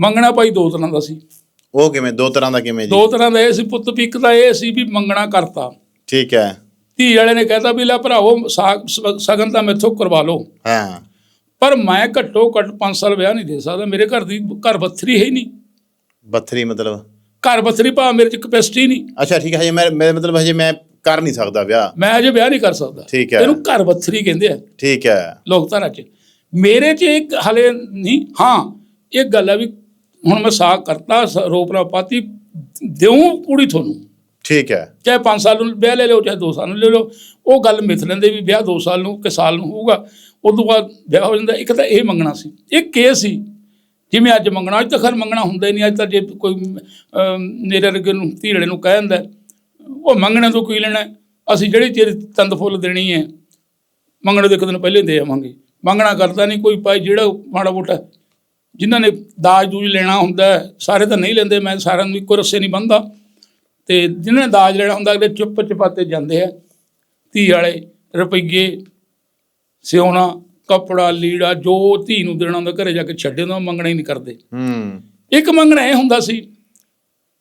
ਮੰਗਣਾ ਭਾਈ ਦੋ ਤਰ੍ਹਾਂ ਦਾ ਸੀ। ਉਹ ਕਿਵੇਂ ਦੋ ਤਰ੍ਹਾਂ ਦਾ ਕਿਵੇਂ ਜੀ? ਦੋ ਤਰ੍ਹਾਂ ਦਾ ਇਹ ਸੀ ਪੁੱਤ ਵੀ ਇੱਕ ਤਾਂ ਇਹ ਸੀ ਵੀ ਮੰਗਣਾ ਕਰਤਾ। ਠੀਕ ਹੈ। ਧੀ ਵਾਲੇ ਨੇ ਕਹਿਤਾ ਵੀ ਲੈ ਭਰਾਵੋ ਸਾਗ- ਸਗਨ ਤਾਂ ਮੈਥੋਂ ਕਰਵਾ ਲਓ। ਹਾਂ। ਪਰ ਮੈਂ ਘੱਟੋ ਘੱਟ 5 ਸਾਲ ਵਿਆਹ ਨਹੀਂ ਦੇ ਸਕਦਾ ਮੇਰੇ ਘਰ ਦੀ ਘਰ ਬੱਥਰੀ ਹੈ ਹੀ ਨਹੀਂ। ਬੱਥਰੀ ਮਤਲਬ? ਘਰ ਬੱਥਰੀ ਭਾ ਮੇਰੇ ਚ ਕਪੈਸਿਟੀ ਨਹੀਂ। ਅੱਛਾ ਠੀਕ ਹੈ ਹਜੇ ਮੈਂ ਮੇਰੇ ਮਤਲਬ ਹਜੇ ਮੈਂ ਕਰ ਨਹੀਂ ਸਕਦਾ ਵਿਆਹ। ਮੈਂ ਅਜੇ ਵਿਆਹ ਨਹੀਂ ਕਰ ਸਕਦਾ। ਠੀਕ ਹੈ। ਇਹਨੂੰ ਘਰ ਬੱਥਰੀ ਕਹਿੰਦੇ ਆ। ਠੀਕ ਹੈ। ਲੋਕਧਾਰਾ ਚ ਮੇਰੇ ਚ ਇੱਕ ਹਲੇ ਨਹੀਂ। ਹਾਂ ਇਹ ਗੱਲ ਹੈ ਵੀ ਹੁਣ ਮੈਂ ਸਾਗ ਕਰਤਾ ਰੋਪਰਾ ਪਾਤੀ ਦਿਉ ਕੁੜੀ ਤੁਹਾਨੂੰ। ਠੀਕ ਹੈ। ਚਾਹੇ 5 ਸਾਲ ਨੂੰ ਵਿਆਹ ਲੈ ਲਿਓ ਚਾਹੇ 2 ਸਾਲ ਨੂੰ ਲੈ ਲਓ ਉਹ ਗੱਲ ਮਿਥ ਲੈਂਦੇ ਵੀ ਵਿਆਹ 2 ਸਾਲ ਨੂੰ ਕਿ ਸਾਲ ਨੂੰ ਹੋਊਗਾ। ਉਦੋਂ ਬਾਅਦ ਵਿਆਹ ਹੋ ਜਾਂਦਾ ਇੱਕ ਤਾਂ ਇਹ ਮੰਗਣਾ ਸੀ। ਇੱਕ ਕੇ ਸੀ ਜਿਵੇਂ ਅੱਜ ਮੰਗਣਾ ਅੱਜ ਤਾਂ ਖਰ ਮੰਗਣਾ ਹੁੰਦਾ ਹੀ ਨਹੀਂ ਅੱਜ ਤਾਂ ਜੇ ਕੋਈ ਮੇਰੇ ਵਰਗੇ ਨੂੰ ਧੀੜੇ ਨੂੰ ਕਹਿ ਦਿੰਦਾ ਉਹ ਮੰਗਣੇ ਤੋਂ ਕੀ ਲੈਣਾ? ਅਸੀਂ ਜਿਹੜੀ ਚੀਜ਼ ਤੰਦ ਫੁੱਲ ਦੇਣੀ ਹੈ ਮੰਗਣੇ ਤੋਂ ਇੱਕ ਦਿਨ ਪਹਿਲੇ ਦੇ ਆਵਾਂਗੇ। ਮੰਗਣਾ ਕਰਦਾ ਨਹੀਂ ਕੋਈ ਭਾਈ ਜਿਹੜਾ ਮਾੜਾ ਮੋਟਾ ਜਿਨ੍ਹਾਂ ਨੇ ਦਾਜ ਦੂਜ ਲੈਣਾ ਹੁੰਦਾ ਸਾਰੇ ਤਾਂ ਨਹੀਂ ਲੈਂਦੇ ਮੈਂ ਸਾਰਿਆਂ ਨੂੰ ਇੱਕੋ ਰੱਸੇ ਨਹੀਂ ਬੰਨਦਾ। ਤੇ ਜਿਨ੍ਹਾਂ ਨੇ ਦਾਜ ਲੈਣਾ ਹੁੰਦਾ ਅਗਲੇ ਚੁੱਪ ਚਪਾਤੇ ਜਾਂਦੇ ਆ। ਧੀ ਵਾਲੇ ਰੁਪਈਏ ਸਿਉਣਾ ਕੱਪੜਾ ਲੀੜਾ ਜੋ ਧੀ ਨੂੰ ਦੇਣਾ ਹੁੰਦਾ ਘਰੇ ਜਾ ਕੇ ਛੱਡੇ ਹੁੰਦਾ ਮੰਗਣਾ ਹੀ ਨਹੀਂ ਕਰਦੇ। ਹੂੰ। ਇੱਕ ਮੰਗਣਾ ਇਹ ਹੁੰਦਾ ਸੀ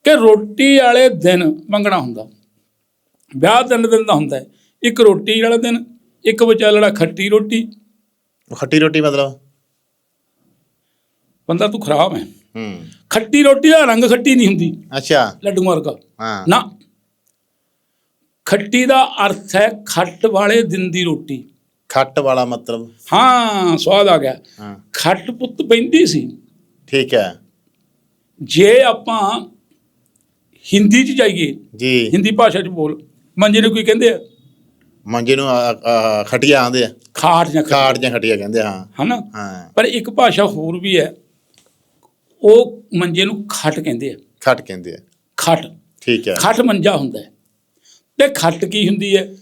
ਕਿ ਰੋਟੀ ਵਾਲੇ ਦਿਨ ਮੰਗਣਾ ਹੁੰਦਾ। ਵਿਆਹ ਤਿੰਨ ਦਿਨ ਦਾ ਹੁੰਦਾ। ਇੱਕ ਰੋਟੀ ਵਾਲਾ ਦਿਨ ਇੱਕ ਵਿਚਾਲੜਾ ਖੱਟੀ ਰੋਟੀ। ਖੱਟੀ ਰੋਟੀ ਮਤਲਬ? ਬੰਦਾ ਤੂੰ ਖਰਾਬ ਹੈ। ਹੂੰ। ਖੱਟੀ ਰੋਟੀ ਦਾ ਰੰਗ ਖੱਟੀ ਨਹੀਂ ਹੁੰਦੀ। ਅੱਛਾ। ਲੱਡੂ ਵਰਗਾ ਹਾਂ। ਨਾ। ਖੱਟੀ ਦਾ ਅਰਥ ਹੈ ਖੱਟ ਵਾਲੇ ਦਿਨ ਦੀ ਰੋਟੀ। ਖੱਟ ਵਾਲਾ ਮਤਲਬ। ਹਾਂ ਸਵਾਦ ਆ ਗਿਆ। ਹਾਂ। ਖੱਟ ਪੁੱਤ ਪੈਂਦੀ ਸੀ। ਠੀਕ ਹੈ। ਜੇ ਆਪਾਂ ਹਿੰਦੀ 'ਚ ਜਾਈਏ ਜੀ। ਹਿੰਦੀ ਭਾਸ਼ਾ 'ਚ ਬੋਲ ਮੰਜੇ ਨੂੰ ਕੋਈ ਕਹਿੰਦੇ ਆ? ਮੰਜੇ ਨੂੰ ਖਟੀਆ ਆਂਦੇ ਆ। ਖਾਟ ਜਾਂ ਖਾਟ ਜਾਂ ਖਟੀਆ ਕਹਿੰਦੇ ਹਾਂ। ਹਨਾ? ਹਾਂ। ਪਰ ਇੱਕ ਭਾਸ਼ਾ ਹੋਰ ਵੀ ਹੈ। ਉਹ ਮੰਜੇ ਨੂੰ ਖੱਟ ਕਹਿੰਦੇ ਆ। ਖਟ ਕਹਿੰਦੇ ਆ। ਖੱਟ। ਠੀਕ ਹੈ। ਖੱਟ ਮੰਜਾ ਹੁੰਦਾ ਹੈ। ਤੇ ਖੱਟ ਕੀ ਹੁੰਦੀ ਹੈ?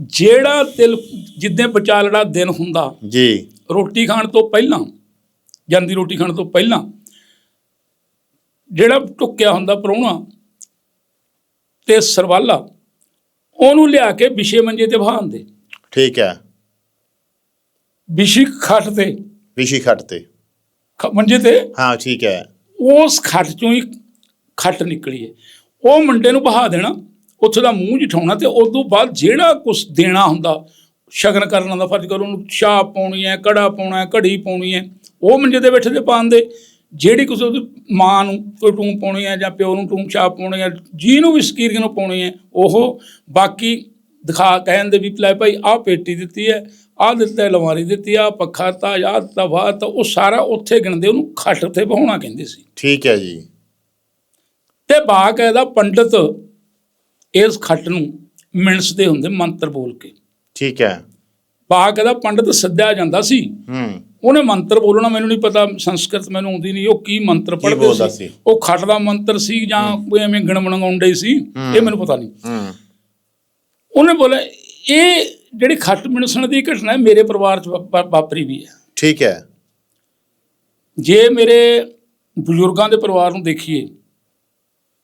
ਜਿਹੜਾ ਤਿਲ ਜਿੱਦਾਂ ਵਿਚਾਲੜਾ ਦਿਨ ਹੁੰਦਾ ਜੀ। ਰੋਟੀ ਖਾਣ ਤੋਂ ਪਹਿਲਾਂ ਜਾਂਦੀ ਰੋਟੀ ਖਾਣ ਤੋਂ ਪਹਿਲਾਂ ਜਿਹੜਾ ਟੁੱਕਿਆ ਹੁੰਦਾ ਪ੍ਰਾਹੁਣਾ ਤੇ ਸਰਵਾਲਾ ਉਹਨੂੰ ਲਿਆ ਕੇ ਵਿਸ਼ੇ ਮੰਜੇ ਤੇ ਬਹਾਉਂਦੇ ਠੀਕ ਹੈ। ਵਿਸ਼ੀ ਖੱਟ ਤੇ। ਵਿਸ਼ੀ ਖੱਟ ਤੇ। ਖ- ਮੰਜੇ ਤੇ? ਹਾਂ ਠੀਕ ਹੈ। ਉਸ ਖੱਟ ਚੋਂ ਹੀ ਖੱਟ ਨਿਕਲੀ ਹੈ। ਉਹ ਮੁੰਡੇ ਨੂੰ ਬਹਾ ਦੇਣਾ ਉੱਥੇ ਦਾ ਮੂੰਹ ਜਿਠਾਉਣਾ ਤੇ ਉਸ ਤੋਂ ਬਾਅਦ ਜਿਹੜਾ ਕੁਝ ਦੇਣਾ ਹੁੰਦਾ ਸ਼ਗਨ ਕਰਨ ਦਾ ਫਰਜ਼ ਕਰੋ ਉਹਨੂੰ ਚਾਹ ਪਾਉਣੀ ਹੈ ਕੜਾ ਪਾਉਣਾ ਹੈ ਘੜੀ ਪਾਉਣੀ ਹੈ ਉਹ ਮੰਜੇ ਦੇ ਬੈਠੇ ਤੇ ਪਾਉਂਦੇ। ਜਿਹੜੀ ਕੁਛ ਉਹਦੀ ਮਾਂ ਨੂੰ ਕੋਈ ਟੂੰ ਪਾਉਣੀ ਹੈ ਜਾਂ ਪਿਓ ਨੂੰ ਟੂੰ ਚਾਹ ਪਾਉਣੀ ਹੈ ਜਿਹਨੂੰ ਵੀ ਸਕੀਰ ਨੂੰ ਪਾਉਣੀ ਹੈ ਉਹ ਬਾਕੀ ਦਿਖਾ ਕਹਿੰਦੇ ਵੀ ਲੈ ਭਾਈ ਆਹ ਪੇਟੀ ਦਿੱਤੀ ਹੈ ਆਹ ਦਿੱਤਾ ਅਲਮਾਰੀ ਦਿੱਤੀ ਆ ਪੱਖਾ ਤਾਂ ਆਹ ਤਵਾ ਤਾਂ ਉਹ ਸਾਰਾ ਉੱਥੇ ਗਿਣਦੇ ਉਹਨੂੰ ਖੱਟ ਤੇ ਬਹਾਉਣਾ ਕਹਿੰਦੇ ਸੀ। ਠੀਕ ਹੈ ਜੀ। ਤੇ ਬਾਕਾਇਦਾ ਪੰਡਤ ਇਸ ਖੱਟ ਨੂੰ ਮਿਣਸਦੇ ਹੁੰਦੇ ਮੰਤਰ ਬੋਲ ਕੇ। ਠੀਕ ਹੈ। ਬਾਕਾਇਦਾ ਪੰਡਤ ਸੱਦਿਆ ਜਾਂਦਾ ਸੀ। ਹੂੰ। ਉਹਨੇ ਮੰਤਰ ਬੋਲਣਾ ਮੈਨੂੰ ਨਹੀਂ ਪਤਾ ਸੰਸਕ੍ਰਿਤ ਮੈਨੂੰ ਆਉਂਦੀ ਨਹੀਂ ਉਹ ਕੀ ਮੰਤਰ ਪੜ੍ਹਦੇ ਸੀ? ਉਹ ਖੱਟ ਦਾ ਮੰਤਰ ਸੀ ਜਾਂ ਕੋਈ ਐਵੇਂ ਗਣ ਬਣਾਉਂਦੇ ਸੀ ਇਹ ਮੈਨੂੰ ਪਤਾ ਨਹੀਂ। ਹੂੰ। ਉਹਨੇ ਬੋਲਿਆ ਇਹ ਜਿਹੜੀ ਖੱਟ ਮਿਣਸਣ ਦੀ ਘਟਨਾ ਹੈ ਮੇਰੇ ਪਰਿਵਾਰ ਚ ਵਾਪਰੀ ਵੀ ਹੈ। ਠੀਕ ਹੈ। ਜੇ ਮੇਰੇ ਬਜ਼ੁਰਗਾਂ ਦੇ ਪਰਿਵਾਰ ਨੂੰ ਦੇਖੀਏ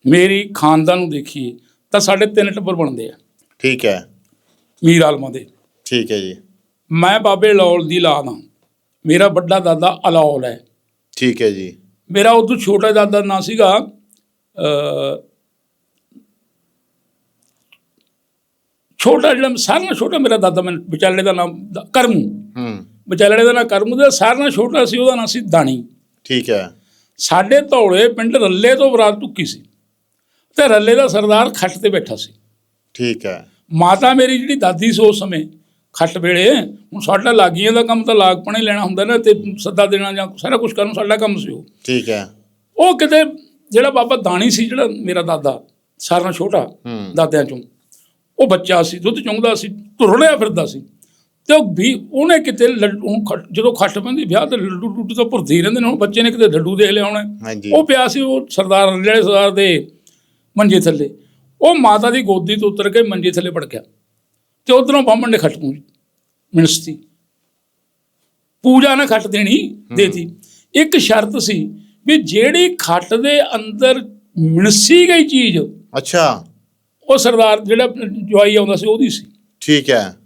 ਮੇਰੀ ਖਾਨਦਾਨ ਨੂੰ ਦੇਖੀਏ ਤਾਂ ਸਾਡੇ ਤਿੰਨ ਟੱਬਰ ਬਣਦੇ ਆ। ਠੀਕ ਹੈ। ਮੀਰ ਆਲਮਾਂ ਦੇ। ਠੀਕ ਹੈ ਜੀ। ਮੈਂ ਬਾਬੇ ਲੌਲ ਦੀ ਲਾਦ ਹਾਂ। ਮੇਰਾ ਵੱਡਾ ਦਾਦਾ ਅਲੌਲ ਹੈ। ਠੀਕ ਹੈ ਜੀ। ਮੇਰਾ ਉਦੋਂ ਛੋਟਾ ਦਾਦਾ ਨਾਂ ਸੀਗਾ ਛੋਟਾ ਜਿਹੜਾ ਸਾਰਿਆਂ ਨਾਲੋਂ ਛੋਟਾ ਮੇਰਾ ਦਾਦਾ ਮੈਂ ਵਿਚਾਲੇ ਦਾ ਨਾਮ ਦ- ਕਰਮੂ। ਹੂੰ। ਵਿਚਾਲੇ ਦਾ ਨਾਮ ਕਰਮੂ ਦਾ ਸਾਰਿਆਂ ਨਾਲੋਂ ਛੋਟਾ ਸੀ ਉਹਦਾ ਨਾਂ ਸੀ ਦਾਣੀ। ਠੀਕ ਹੈ। ਸਾਡੇ ਧੌਲੇ ਪਿੰਡ ਰੱਲੇ ਤੋਂ ਬਰਾਤ ਟੁੱਕੀ ਸੀ। ਤੇ ਰੱਲੇ ਦਾ ਸਰਦਾਰ ਖੱਟ ਤੇ ਬੈਠਾ ਸੀ। ਠੀਕ ਹੈ। ਮਾਤਾ ਮੇਰੀ ਜਿਹੜੀ ਦਾਦੀ ਸੀ ਉਸ ਸਮੇਂ ਖੱਟ ਵੇਲੇ ਹੁਣ ਸਾਡਾ ਲਾਗੀਆਂ ਦਾ ਕੰਮ ਤਾਂ ਲਾਗਪਣੇ ਲੈਣਾ ਹੁੰਦਾ ਨਾ ਤੇ ਸੱਦਾ ਦੇਣਾ ਜਾਂ ਸਾਰਾ ਕੁਝ ਕਰਨ ਸਾਡਾ ਕੰਮ ਸੀ ਉਹ। ਠੀਕ ਹੈ। ਉਹ ਕਿਤੇ ਜਿਹੜਾ ਬਾਬਾ ਦਾਣੀ ਸੀ ਜਿਹੜਾ ਮੇਰਾ ਦਾਦਾ ਸਾਰਿਆਂ ਨਾਲੋਂ ਛੋਟਾ ਹੂੰ। ਦਾਦਿਆਂ ਚੋਂ ਉਹ ਬੱਚਾ ਸੀ ਦੁੱਧ ਚੁੰਗਦਾ ਸੀ ਧੁਰੜਿਆ ਫਿਰਦਾ ਸੀ। ਤੇ ਉਹ ਵੀ ਉਹਨੇ ਕਿਤੇ ਲੱਡੂ ਜਦੋਂ ਖੱਟ ਪੈਂਦੀ ਵਿਆਹ ਤੇ ਲੱਡੂ ਟੁੱਟ ਤਾਂ ਭੁਰਦੇ ਰਹਿੰਦੇ ਨੇ ਹੁਣ ਬੱਚੇ ਨੇ ਕਿਤੇ ਲੱਡੂ ਦੇਖ ਲਿਆ ਹੋਣਾ। ਉਹ ਪਿਆ ਸੀ ਉਹ ਸਰਦਾਰ ਜਿਹੜੇ ਸਰਦਾਰ ਦੇ ਮੰਜੇ ਥੱਲੇ। ਉਹ ਮਾਤਾ ਦੀ ਗੋਦੀ ਤੋਂ ਉਤਰ ਕੇ ਮੰਜੇ ਥੱਲੇ ਵੜ ਗਿਆ ਤੇ ਉਧਰੋਂ ਬਾਹਮਣ ਨੇ ਖੱਟ ਪੂਜ ਮਿਣਸਤੀ ਪੂਜਾ ਨੇ ਖੱਟ ਦੇਣੀ ਦੇਤੀ। ਇੱਕ ਸ਼ਰਤ ਸੀ ਵੀ ਜਿਹੜੀ ਖੱਟ ਦੇ ਅੰਦਰ ਮਿਣਸੀ ਗਈ ਚੀਜ਼ ਅੱਛਾ। ਉਹ ਸਰਦਾਰ ਜਿਹੜਾ ਜਵਾਈ ਆਉਂਦਾ ਸੀ ਉਹਦੀ ਸੀ। ਠੀਕ ਹੈ।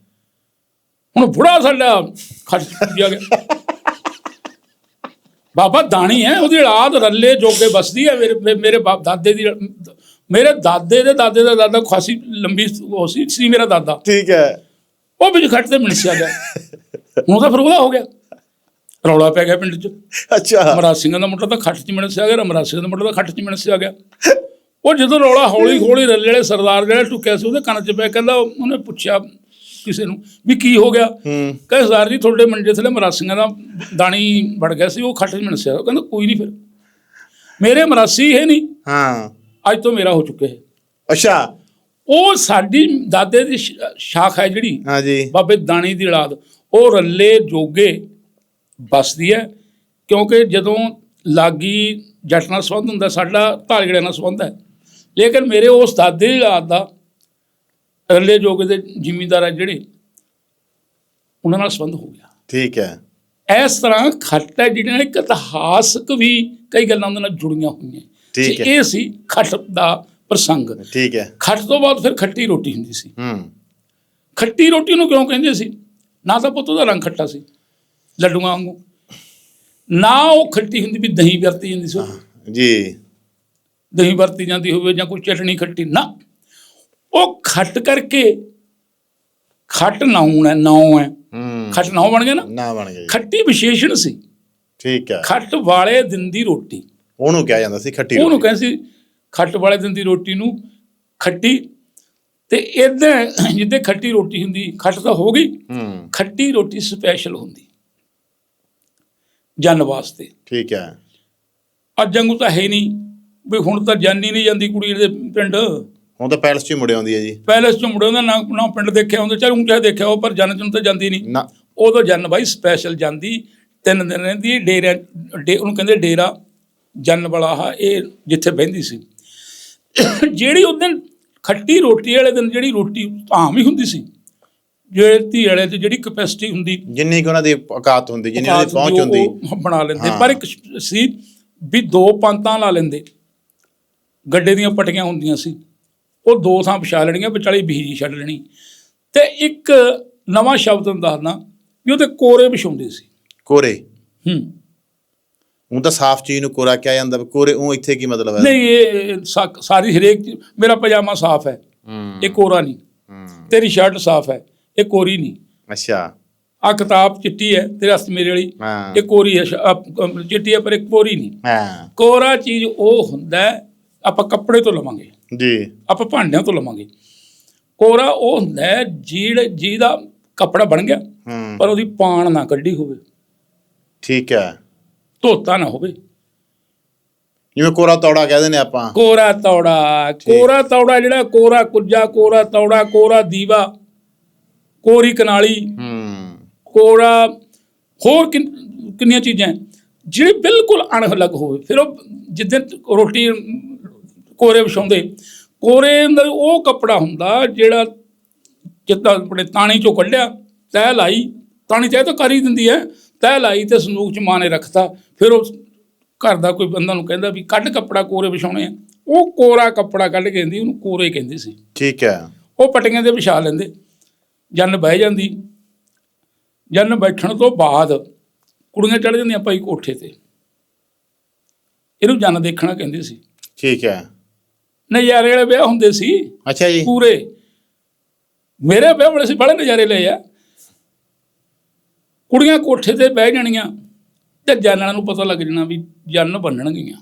ਹੁਣ ਬੁੜਾ ਸਾਡਾ ਖੱਟ ਪੂਜਿਆ ਗਿਆ। ਬਾਬਾ ਦਾਣੀ ਹੈ ਉਹਦੀ ਔਲਾਦ ਰੱਲੇ ਜੋਗੇ ਬਸਦੀ ਹੈ ਮੇਰੇ ਮੇਰੇ ਬਾਪ ਦਾਦੇ ਦੀ ਮੇਰੇ ਦਾਦੇ ਦੇ ਦਾਦੇ ਦਾ ਦਾਦਾ ਖਾਸੀ ਲੰਬੀ ਉਹ ਸੀ ਸੀ ਮੇਰਾ ਦਾਦਾ। ਠੀਕ ਹੈ। ਉਹ ਵਿੱਚ ਖੱਟ ਤੇ ਮਿਲਸਿਆ ਗਿਆ। ਹੁਣ ਤਾਂ ਫਿਰ ਉਹਦਾ ਹੋ ਗਿਆ। ਰੌਲਾ ਪੈ ਗਿਆ ਪਿੰਡ 'ਚ। ਅੱਛਾ। ਮਹਾਰਾਜ ਸਿੰਘਾਂ ਦਾ ਮੁੰਡਾ ਤਾਂ ਖੱਟ 'ਚ ਮਿਣਸਿਆ ਗਿਆ ਮਹਾਰਾਜ ਸਿੰਘ ਦਾ ਮੁੰਡਾ ਤਾਂ ਖੱਟ 'ਚ ਮਿਣਸਿਆ ਗਿਆ। ਉਹ ਜਦੋਂ ਰੌਲਾ ਹੌਲੀ ਹੌਲੀ ਰੱਲੇ ਵਾਲੇ ਸਰਦਾਰ ਜਿਹੜਾ ਟੁੱਕਿਆ ਸੀ ਉਹਦੇ ਕੰਨ 'ਚ ਪਿਆ ਕਹਿੰਦਾ ਉਹਨੇ ਪੁੱਛਿਆ ਕਿਸੇ ਨੂੰ ਵੀ ਕੀ ਹੋ ਗਿਆ? ਕਹਿੰਦੇ ਸਰਦਾਰ ਜੀ ਤੁਹਾਡੇ ਮੰਡੇ ਥੱਲੇ ਮਰਾਸੀਆਂ ਦਾ ਦਾਣੀ ਵੜ ਗਿਆ ਸੀ ਉਹ ਖੱਟ 'ਚ ਮਿਣਸਿਆ ਉਹ ਕਹਿੰਦਾ ਕੋਈ ਨਹੀਂ ਫਿਰ। ਮੇਰੇ ਮਰਾਸੀ ਹੈ ਨਹੀਂ ਹਾਂ। ਅੱਜ ਤੋਂ ਮੇਰਾ ਹੋ ਚੁੱਕਿਆ ਹੈ ਅੱਛਾ। ਉਹ ਸਾਡੀ ਦਾਦੇ ਦੀ ਸ਼ਾਖ ਹੈ ਜਿਹੜੀ। ਹਾਂ ਜੀ ਬਾਬੇ ਦਾਣੀ ਦੀ ਔਲਾਦ। ਉਹ ਰੱਲੇ ਜੋਗੇ ਬਸਦੀ ਹੈ ਕਿਉਂਕਿ ਜਦੋਂ ਲਾਗੀ ਜੱਟ ਨਾਲ ਸੰਬੰਧ ਹੁੰਦਾ ਸਾਡਾ ਧਾਲਗੜੇ ਨਾਲ ਸੰਬੰਧ ਹੈ। ਲੇਕਿਨ ਮੇਰੇ ਉਸ ਦਾਦੇ ਦੀ ਔਲਾਦ ਦਾ ਰੱਲੇ ਜੋਗੇ ਦੇ ਜ਼ਿਮੀਂਦਾਰ ਹੈ ਜਿਹੜੇ ਉਹਨਾਂ ਨਾਲ ਸੰਬੰਧ ਹੋ ਗਿਆ। ਠੀਕ ਹੈ। ਇਸ ਤਰ੍ਹਾਂ ਖੱਟ ਹੈ ਜਿਹੜੀਆਂ ਇੱਕ ਇਤਿਹਾਸਕ ਵੀ ਕਈ ਗੱਲਾਂ ਉਹਦੇ ਨਾਲ ਜੁੜੀਆਂ ਹੋਈਆਂ। ਠੀਕ ਹੈ। ਇਹ ਸੀ ਖੱਟ ਦਾ ਪ੍ਰਸੰਗ। ਠੀਕ ਹੈ। ਖੱਟ ਤੋਂ ਬਾਅਦ ਫਿਰ ਖੱਟੀ ਰੋਟੀ ਹੁੰਦੀ ਸੀ। ਹੂੰ। ਖੱਟੀ ਰੋਟੀ ਨੂੰ ਕਿਉਂ ਕਹਿੰਦੇ ਸੀ? ਨਾ ਤਾਂ ਪੁੱਤ ਦਾ ਰੰਗ ਖੱਟਾ ਸੀ ਲੱਡੂਆਂ ਵਾਂਗੂ। ਨਾ ਉਹ ਖੱਟੀ ਹੁੰਦੀ ਵੀ ਦਹੀਂ ਵਰਤੀ ਜਾਂਦੀ ਸੀ। ਜੀ। ਦਹੀਂ ਵਰਤੀ ਜਾਂਦੀ ਹੋਵੇ ਜਾਂ ਕੋਈ ਚਟਣੀ ਖੱਟੀ ਨਾ। ਉਹ ਖੱਟ ਕਰਕੇ ਖੱਟ ਨਾਉਣ ਹੈ ਨਾਉ ਹੈ। ਖੱਟ ਨਾਉ ਬਣ ਗਿਆ ਨਾ? ਨਾ ਬਣ ਗਿਆ ਖੱਟੀ ਵਿਸ਼ੇਸ਼ਣ ਸੀ। ਠੀਕ ਹੈ। ਖੱਟ ਵਾਲੇ ਦਿਨ ਦੀ ਰੋਟੀ। ਉਹਨੂੰ ਕਿਹਾ ਜਾਂਦਾ ਸੀ ਖੱਟੀ ਉਹਨੂੰ ਕਹਿੰਦੇ ਸੀ ਖੱਟ ਵਾਲੇ ਦਿਨ ਦੀ ਰੋਟੀ ਨੂੰ ਖੱਟੀ। ਤੇ ਇਦਾਂ ਜਿੱਦੇ ਖੱਟੀ ਰੋਟੀ ਹੁੰਦੀ ਖੱਟ ਤਾਂ ਹੋ ਗਈ। ਖੱਟੀ ਰੋਟੀ ਸਪੈਸ਼ਲ ਹੁੰਦੀ। ਜਨ ਵਾਸਤੇ। ਠੀਕ ਹੈ। ਅੱਜ ਵਾਂਗੂ ਤਾਂ ਹੈ ਨਹੀਂ। ਵੀ ਹੁਣ ਤਾਂ ਜਾਨੀ ਨਹੀਂ ਜਾਂਦੀ ਕੁੜੀ ਦੇ ਪਿੰਡ। ਹੁਣ ਤਾਂ ਪੈਲਸ 'ਚ ਹੀ ਮੁੜੇ ਆਉਂਦੀ ਹੈ ਜੀ। ਪੈਲਸ ਚ ਮੁੰਡੇ ਦਾ ਨਾ ਨਾ ਪਿੰਡ ਦੇਖਿਆ ਹੁੰਦਾ ਚਲ ਉਂਚਾ ਦੇਖਿਆ ਉਹ ਪਰ ਜਨ ਚ ਤਾਂ ਜਾਂਦੀ ਨਹੀਂ। ਨਾ। ਉਦੋਂ ਜਨ ਬਾਈ ਸਪੈਸ਼ਲ ਜਾਂਦੀ ਤਿੰਨ ਦਿਨ ਰਹਿੰਦੀ ਡੇਰਾ ਡੇ ਉਹਨੂੰ ਕਹਿੰਦੇ ਡੇਰਾ ਜਨ ਵਾਲਾ ਆ ਇਹ ਜਿੱਥੇ ਬਹਿੰਦੀ ਸੀ। ਜਿਹੜੀ ਉਹ ਦਿਨ ਖੱਟੀ ਰੋਟੀ ਵਾਲੇ ਦਿਨ ਜਿਹੜੀ ਰੋਟੀ ਆਮ ਹੀ ਹੁੰਦੀ ਸੀ ਜਿਹੜੇ ਧੀ ਵਾਲੇ ਚ ਜਿਹੜੀ ਕਪੈਸਿਟੀ ਹੁੰਦੀ। ਜਿੰਨੀ ਕਿ ਉਹਨਾਂ ਦੀ ਔਕਾਤ ਹੁੰਦੀ ਜਿੰਨੀ ਉਹਨਾਂ ਦੀ ਪਹੁੰਚ ਹੁੰਦੀ, ਹੁੰਦੀ। ਉਹ ਬਣਾ ਲੈਂਦੇ। ਹਾਂ। ਪਰ ਇੱਕ ਸੀ ਵੀ ਦੋ ਪੰਤਾਂ ਲਾ ਲੈਂਦੇ। ਗੱਡੇ ਦੀਆਂ ਪਟੀਆਂ ਹੁੰਦੀਆਂ ਸੀ। ਉਹ ਦੋ ਥਾਂ ਵਿਛਾ ਲੈਣੀਆਂ ਵਿਚਾਲੇ ਬੀਜੀ ਛੱਡ ਲੈਣੀ। ਤੇ ਇੱਕ ਨਵਾਂ ਸ਼ਬਦ ਨੂੰ ਦੱਸਦਾ ਵੀ ਉਹਦੇ ਕੋਰੇ ਵਿਛਾਉਂਦੇ ਸੀ। ਕੋਰੇ? ਹੂੰ। ਹੁਣ ਤਾਂ ਸਾਫ਼ ਚੀਜ਼ ਨੂੰ ਕੋਰਾ ਕਿਹਾ ਜਾਂਦਾ ਕੋਰੇ ਉਹ ਇੱਥੇ ਕੀ ਮਤਲਬ ਹੈ? ਨਹੀਂ ਇਹ ਸਾਰੀ ਹਰੇਕ ਮੇਰਾ ਪਜਾਮਾ ਸਾਫ਼ ਹੈ। ਹੂੰ। ਇਹ ਕੋਰਾ ਨਹੀਂ। ਹੂੰ। ਤੇਰੀ ਸ਼ਰਟ ਸਾਫ਼ ਹੈ ਇਹ ਕੋਰੀ ਨਹੀਂ। ਅੱਛਾ। ਆ ਕਿਤਾਬ ਚਿੱਟੀ ਹੈ ਤੇਰੇ ਹੱਥ ਮੇਰੇ ਵਾਲੀ। ਇਹ ਕੋਰੀ ਹੈ ਚਿੱਟੀ ਹੈ ਪਰ ਇਹ ਕੋਰੀ ਨਹੀਂ। ਹਾਂ। ਕੋਰਾ ਚੀਜ਼ ਉਹ ਹੁੰਦਾ ਹੈ, ਆਪਾਂ ਕੱਪੜੇ ਤੋਂ ਲਵਾਂਗੇ। ਜੀ। ਆਪਾਂ ਭਾਂਡਿਆਂ ਤੋਂ ਲਵਾਂਗੇ। ਕੋਰਾ ਉਹ ਹੁੰਦਾ ਹੈ ਜਿਹੜਾ ਜਿਹਦਾ ਕੱਪੜਾ ਬਣ ਗਿਆ ਹੂੰ। ਪਰ ਉਹਦੀ ਪਾਣ ਨਾ ਕੱਢੀ ਹੋਵੇ। ਠੀਕ ਹੈ। ਧੋਤਾ ਨਾ ਹੋਵੇ। ਜਿਵੇਂ ਕੋਰਾ ਤੌੜਾ ਕਹਿੰਦੇ ਨੇ ਆਪਾਂ। ਕੋਰਾ ਤੌੜਾ ਕੋਰਾ ਤੌੜਾ ਜਿਹੜਾ ਕੋਰਾ ਕੁੱਜਾ ਕੋਰਾ ਤੌੜਾ ਕੋਰਾ ਦੀਵਾ ਕੋਰੀ ਕਨਾਲੀ ਹੂੰ। ਕੋਰਾ ਹੋਰ ਕਿੰਨ- ਕਿੰਨੀਆਂ ਚੀਜ਼ਾਂ ਜਿਹੜੀ ਬਿਲਕੁਲ ਅਣਹਲੱਗ ਹੋਵੇ ਫਿਰ ਉਹ ਜਿੱਦਣ ਰੋਟੀ ਕੋਰੇ ਵਿਛਾਉਂਦੇ। ਕੋਰੇ ਅੰਦਰ ਉਹ ਕੱਪੜਾ ਹੁੰਦਾ ਜਿਹੜਾ ਜਿੱਦਾਂ ਆਪਣੇ ਤਾਣੀ ਚੋਂ ਕੱਢਿਆ ਤਹਿ ਲਾਈ ਤਾਣੀ ਚਾਹੇ ਤਾਂ ਕਰ ਹੀ ਦਿੰਦੀ ਹੈ। ਤਹਿ ਲਾਈ ਤੇ ਸੰਦੂਕ ਚ ਮਾਂ ਨੇ ਰੱਖਤਾ। ਫਿਰ ਉਹ ਘਰ ਦਾ ਕੋਈ ਬੰਦਾ ਨੂੰ ਕਹਿੰਦਾ ਵੀ ਕੱਢ ਕੱਪੜਾ ਕੋਰੇ ਵਿਛਾਉਣੇ ਆ। ਉਹ ਕੋਰਾ ਕੱਪੜਾ ਕੱਢ ਕੇ ਦਿੰਦੀ ਉਹਨੂੰ ਕੋਰੇ ਕਹਿੰਦੇ ਸੀ। ਠੀਕ ਹੈ। ਉਹ ਪਟੀਆਂ ਦੇ ਵਿਛਾ ਲੈਂਦੇ। ਜਨ ਬਹਿ ਜਾਂਦੀ। ਜਨ ਬੈਠਣ ਤੋਂ ਬਾਅਦ ਕੁੜੀਆਂ ਚੜ ਜਾਂਦੀਆਂ ਭਾਈ ਕੋਠੇ ਤੇ। ਇਹਨੂੰ ਜਨ ਦੇਖਣਾ ਕਹਿੰਦੇ ਸੀ। ਠੀਕ ਹੈ। ਨਜ਼ਾਰੇ ਵਾਲੇ ਵਿਆਹ ਹੁੰਦੇ ਸੀ ਅੱਛਾ ਜੀ। ਪੂਰੇ। ਮੇਰੇ ਵਿਆਹ ਵਾਲੇ ਸੀ ਬੜੇ ਨਜ਼ਾਰੇ ਲਏ ਆ। ਕੁੜੀਆਂ ਕੋਠੇ ਤੇ ਬਹਿ ਜਾਣੀਆਂ ਤੇ ਜਾਨਣਾ ਨੂੰ ਪਤਾ ਲੱਗ ਜਾਣਾ ਵੀ ਜਨ ਬੰਨਣਗੀਆਂ